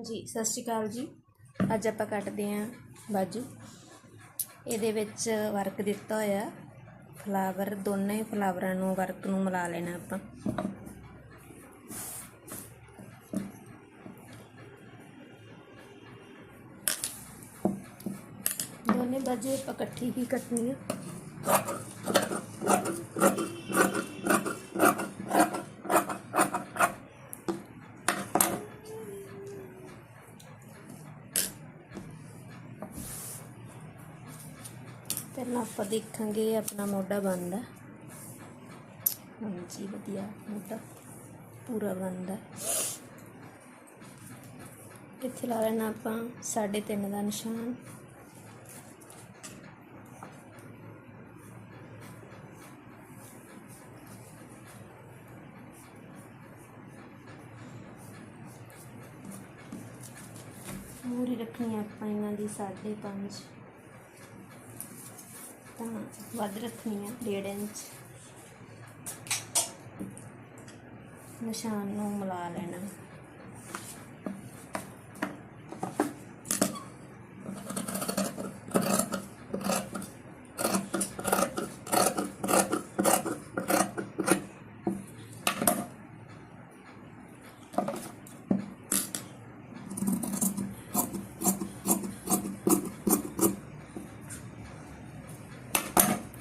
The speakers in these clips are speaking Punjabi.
ਹਾਂਜੀ ਸਤਿ ਸ਼੍ਰੀ ਅਕਾਲ ਜੀ। ਅੱਜ ਆਪਾਂ ਕੱਟਦੇ ਆਂ ਬਾਜੂ। ਇਹਦੇ ਵਿੱਚ ਵਰਕ ਦਿੱਤਾ ਹੋਇਆ। ਫਲਾਵਰ, ਦੋਨੇ ਹੀ ਫਲਾਵਰਾਂ ਨੂੰ ਵਰਕ ਨੂੰ ਮਿਲਾ ਲੈਣਾ ਆਪਾਂ। ਦੋਨੇ ਬਾਜੂ ਆਪਾਂ ਇਕੱਠੀ ਹੀ ਕੱਟਣੀ ਆ। ਪਹਿਲਾਂ ਆਪਾਂ ਦੇਖਾਂਗੇ, ਆਪਣਾ ਮੋਢਾ ਬਣਦਾ ਹਾਂਜੀ, ਵਧੀਆ, ਮੋਢਾ ਪੂਰਾ ਬਣਦਾ ਇੱਥੇ ਲਾ ਲੈਣਾ ਆਪਾਂ 3.5 ਦਾ ਨਿਸ਼ਾਨ। ਮੂਰੀ ਰੱਖਣੀ ਆਪਾਂ ਇਹਨਾਂ ਦੀ 5.5 ਤਾਂ ਵੱਧ ਰੱਖਣੀ ਆ 1.5 ਇੰਚ। ਨਿਸ਼ਾਨ ਨੂੰ ਮਿਲਾ ਲੈਣਾ।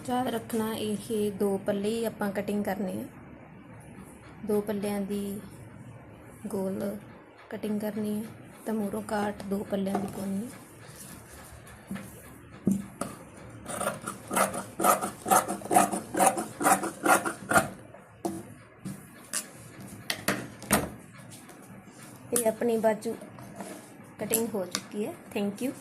ਯਾਦ ਰੱਖਣਾ ਇਹ ਦੋ ਪੱਲੇ ਹੀ ਆਪਾਂ ਕਟਿੰਗ ਕਰਨੇ ਆ। ਦੋ ਪੱਲਿਆਂ ਦੀ ਗੋਲ ਕਟਿੰਗ ਕਰਨੀ ਹੈ ਤਾਂ ਮੂਰੋਂ ਕਾਟ ਦੋ ਪੱਲਿਆਂ ਦੀ ਪਾਉਣੀ ਹੈ ਇਹ ਆਪਣੀ ਬਾਜੂ ਕਟਿੰਗ ਹੋ ਚੁੱਕੀ ਹੈ। Thank you